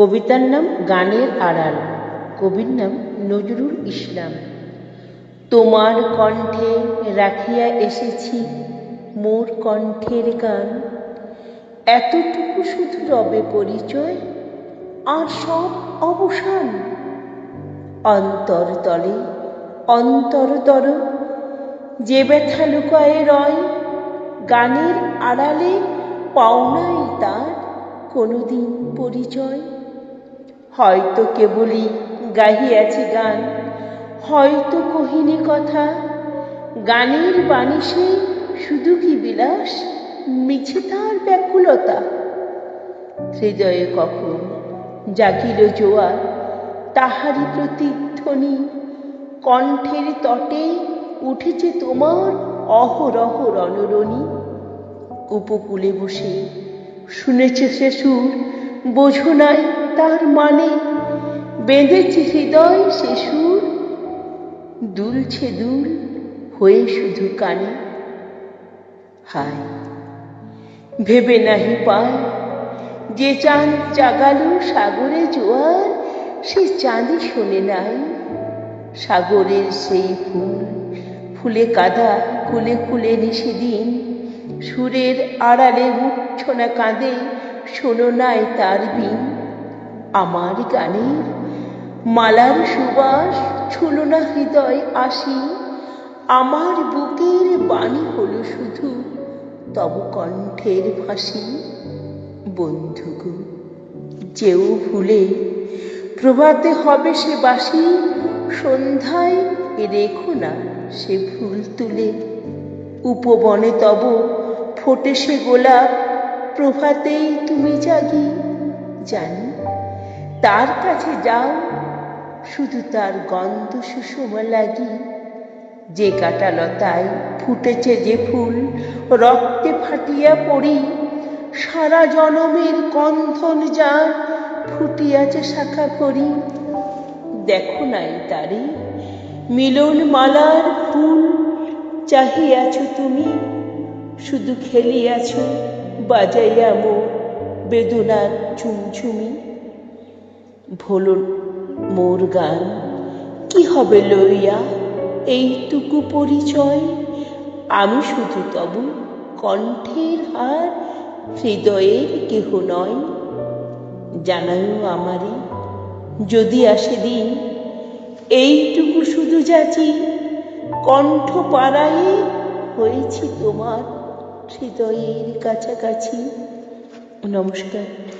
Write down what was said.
কবিতার নাম গানের আড়াল। কবির নাম নজরুল ইসলাম। তোমার কণ্ঠে রাখিয়া এসেছি মোর কণ্ঠের গান। এতটুকু শুধু রবে পরিচয়, আর সব অবসান। অন্তরতলে অন্তরতর যে ব্যথা লুকায়ে রয়, গানের আড়ালে পাওনাই তার কোনোদিন পরিচয়। হয়তো কেবলই গাহিয়াছি গান। হয়তো কহিনি কথা, গানের বাণীষে শুধু কি বিলাস, মিছে তার ব্যাকুলতা? হৃদয়ে কখন জাগিল জোয়ার, তাহারই প্রতিধ্বনি, কণ্ঠের তটে উঠেছে তোমার অহরহ রণরণী। উপকূলে বসে শুনেছে সে সুর, বোঝো নাই তার মানে বেঁধেছে হৃদয় সে সুর, দুলছে দুল হয়ে শুধু কানে। হায়, ভেবে নাহি পায়, যে চাঁদ জাগালো সাগরে জোয়ার, সে চাঁদই শোনে নাই। সাগরের সেই ফুল, ফুলে কাদা, কুলে কুলে নিষেদিন সুরের আড়ালে মূর্ছনা কাঁদে, শোনো নাই তার বিন। আমার গানের মালার সুবাস ছুলো না হৃদয় আসি, আমার বুকের বাণী হলো শুধু তব কণ্ঠের ফাঁসি বন্ধুগো যেও ভুলে প্রভাতে হবে সে বাসি সন্ধ্যায় রেখো না সে ফুল তুলে। উপবনে তব ফোটে সে গোলাপ, প্রভাতেই তুমি জাগি, জানি তার কাছে যাও, শুধু তার গন্ধ সুষমা লাগি। যে কাটালতায় ফুটেছে যে ফুল, রক্তে ফাটিয়া পড়ি। সারা জনমের কন্ধন যা ফুটিয়াছে শাখা করি দেখো নাই তারে মিলন মালার ফুল চাহিয়াছ তুমি। শুধু খেলিয়াছ, বাজাইয়া মো বেদনার চুমঝুমি। ভোলো মোর গান। কি হবে লইয়া এইটুকু পরিচয়? আমি শুধু তব কণ্ঠের হার, হৃদয়ের কেহ নয়। জানাইও আমারে যদি আসে দিন, এইটুকু শুধু যাচি কণ্ঠ পাড়ায়ে হয়েছি তোমার হৃদয়ের কাছাকাছি। নমস্কার।